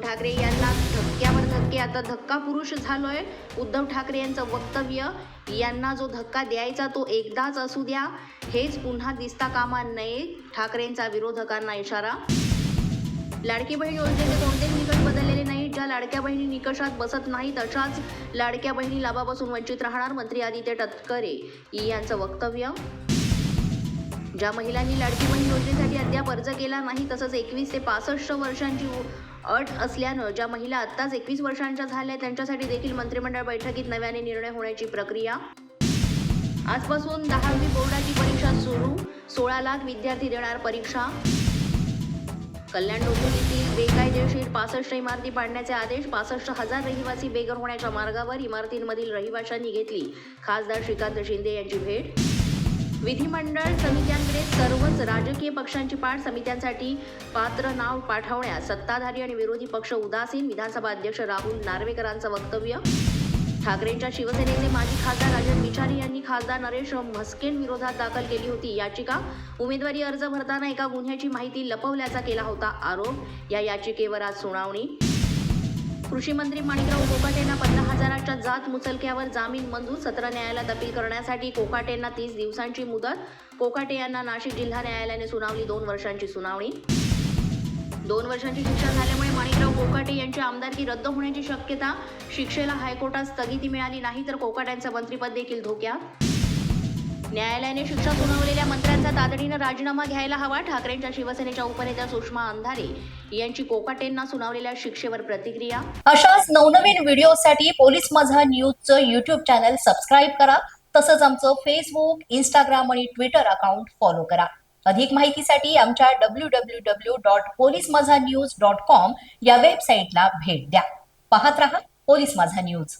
ठाकरे यांना धक्क्यावर धक्के. आता धक्का पुरुष झालोय. उद्धव ठाकरे यांचं वक्तव्य यांना जो धक्का द्यायचा तो एकदाच असू द्या. हेच पुन्हा दिसता कामा नये ठाकरेंचा विरोधकांना इशारा. लाडकी बहीण योजनेचे कोणतेच निकष बदललेले नाहीत. ज्या लाडक्या बहिणी निकषात बसत नाहीत अशाच लाडक्या बहिणी लाभापासून वंचित राहणार मंत्री आदित्य तटकरे यांचं वक्तव्य. ज्या महिलांनी लाडकी बहीण योजनेसाठी अद्याप अर्ज केला नाही तसंच एकवीस ते पासष्ट वर्षांची अट असल्यानं ज्या महिला आत्ताच एकवीस वर्षांच्या झाल्या त्यांच्यासाठी देखील मंत्रिमंडळ बैठकीत नव्याने निर्णय होण्याची प्रक्रिया. आजपासून दहावी बोर्डाची परीक्षा सुरू. सोळा लाख विद्यार्थी देणार परीक्षा. कल्याण डोंबिवलीतील बेकायदेशीर पासष्ट इमारती पाडण्याचे आदेश पासष्ट हजार रहिवासी बेघर होण्याच्या मार्गावर इमारतींमधील रहिवाशांनी घेतली. खासदार श्रीकांत शिंदे यांची भेट विधिमंडळ समित्यांकडे सर्वच राजकीय पक्षांची पाठ समित्यांसाठी पात्र नाव पाठवण्यास सत्ताधारी आणि विरोधी पक्ष उदासीन विधानसभा अध्यक्ष राहुल नार्वेकरांचं वक्तव्य. ठाकरेंच्या शिवसेनेचे माजी खासदार राजन विचारी यांनी खासदार नरेश म्हस्केंविरोधात दाखल केली होती याचिका. उमेदवारी अर्ज भरताना एका गुन्ह्याची माहिती लपवल्याचा केला होता आरोप. या याचिकेवर आज सुनावणी कृषी मंत्री माणिकराव कोकाटेंना पंधरा हजाराच्या जात मुचलक्यावर जामीन मंजूर सत्र न्यायालयात अपील करण्यासाठी कोकाटेंना तीस दिवसांची मुदत कोकाटे यांना नाशिक जिल्हा न्यायालयाने सुनावली दोन वर्षांची सुनावणी. दोन वर्षांची शिक्षा झाल्यामुळे माणिकराव कोकाटे यांची आमदारकी रद्द होण्याची शक्यता शिक्षेला हायकोर्टात स्थगिती मिळाली नाही तर कोकाट्यांचं मंत्रिपद देखील धोक्यात. न्यायालयाने शिक्षा सुनावलेल्या यांचा तातडीनं राजीनामा घ्यायला हवा ठाकरेंच्या शिवसेनेच्या उपनेत्या सुषमा अंधारे यांची कोकाटेंना सुनावलेल्या शिक्षेवर प्रतिक्रिया. अशाच नवनवीन व्हिडिओसाठी पोलीस माझा न्यूजचं युट्यूब चॅनल सबस्क्राईब करा. तसंच आमचं फेसबुक इंस्टाग्राम आणि ट्विटर अकाउंट फॉलो करा. अधिक माहितीसाठी आमच्या W W W dot police Majha news dot com या वेबसाईटला भेट द्या. पाहत रहा पोलीस माझा न्यूज.